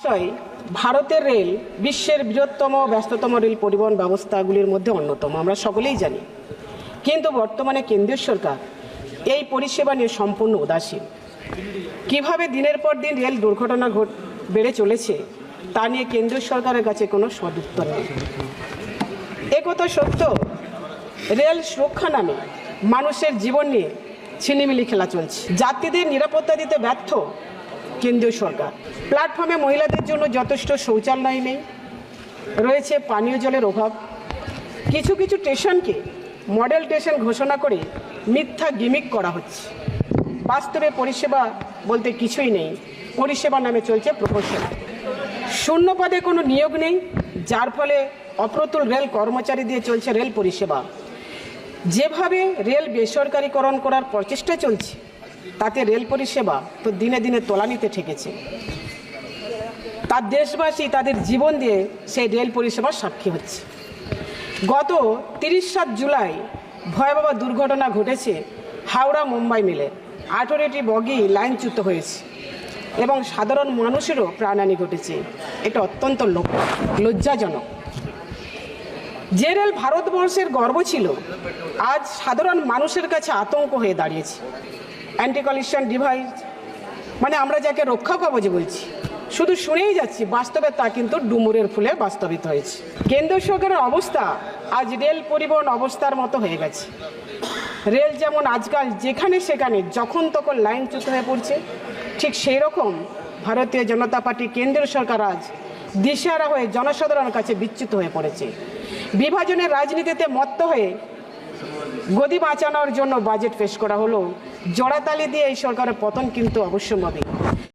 বিষয় ভারতের রেল বিশ্বের বৃহত্তম, ব্যস্ততম রেল পরিবহন ব্যবস্থাগুলির মধ্যে অন্যতম, আমরা সকলেই জানি। কিন্তু বর্তমানে কেন্দ্রীয় সরকার এই পরিষেবা নিয়ে সম্পূর্ণ উদাসীন। কীভাবে দিনের পর দিন রেল দুর্ঘটনা ঘট, বেড়ে চলেছে, তা নিয়ে কেন্দ্রীয় সরকারের কাছে কোনো সদুত্তর নেই। একথা সত্য, রেল সুরক্ষা নামে মানুষের জীবন নিয়ে ছিনিমিলি খেলা চলছে। যাত্রীদের নিরাপত্তা দিতে ব্যর্থ কেন্দ্রীয় সরকার। প্ল্যাটফর্মে মহিলাদের জন্য যথেষ্ট শৌচালয় নেই, রয়েছে পানীয় জলের অভাব। কিছু কিছু স্টেশনকে মডেল স্টেশন ঘোষণা করে মিথ্যা গিমিক করা হচ্ছে। বাস্তবে পরিষেবা বলতে কিছুই নেই পরিষেবা নামে চলছে প্রফেশন শূন্য পদে কোনো নিয়োগ নেই, যার ফলে অপ্রতুল রেল কর্মচারী দিয়ে চলছে রেল পরিষেবা। যেভাবে রেল বেসরকারীকরণ করার প্রচেষ্টা চলছে তাতে রেল পরিষেবা তো দিনে দিনে তলানিতে ঠেকেছে। তার দেশবাসী তাদের জীবন দিয়ে সেই রেল পরিষেবার সাক্ষী হচ্ছে। গত তিরিশ সাত জুলাই ভয়াবহ দুর্ঘটনা ঘটেছে হাওড়া মুম্বাই মিলে। আঠেরোটি বগি লাইনচ্যুত হয়েছে এবং সাধারণ মানুষেরও প্রাণহানি ঘটেছে। এটা অত্যন্ত লজ্জাজনক। যে রেল ভারতবর্ষের গর্ব ছিল, আজ সাধারণ মানুষের কাছে আতঙ্ক হয়ে দাঁড়িয়েছে। অ্যান্টি কলিশন ডিভাইস মানে আমরা যাকে রক্ষা কবচ বলছি, শুধু শুনেই যাচ্ছি, বাস্তবে তা কিন্তু ডুমুরের ফুলে বাস্তবিত হয়েছে। কেন্দ্র সরকারের অবস্থা আজ রেল পরিবহন অবস্থার মতো হয়ে গেছে। রেল যেমন আজকাল যেখানে সেখানে যখন তখন লাইনচ্যুত হয়ে পড়ছে, ঠিক সেই রকম ভারতীয় জনতা পার্টি কেন্দ্রীয় সরকার আজ দিশেহারা হয়ে জনসাধারণের কাছে বিচ্যুত হয়ে পড়েছে। বিভাজনের রাজনীতিতে মত্ত হয়ে গদি বাঁচানোর জন্য বাজেট পেশ করা হলো জোড়াতালি দিয়ে এই সরকারের পতন কিন্তু অবশ্যম্ভাবী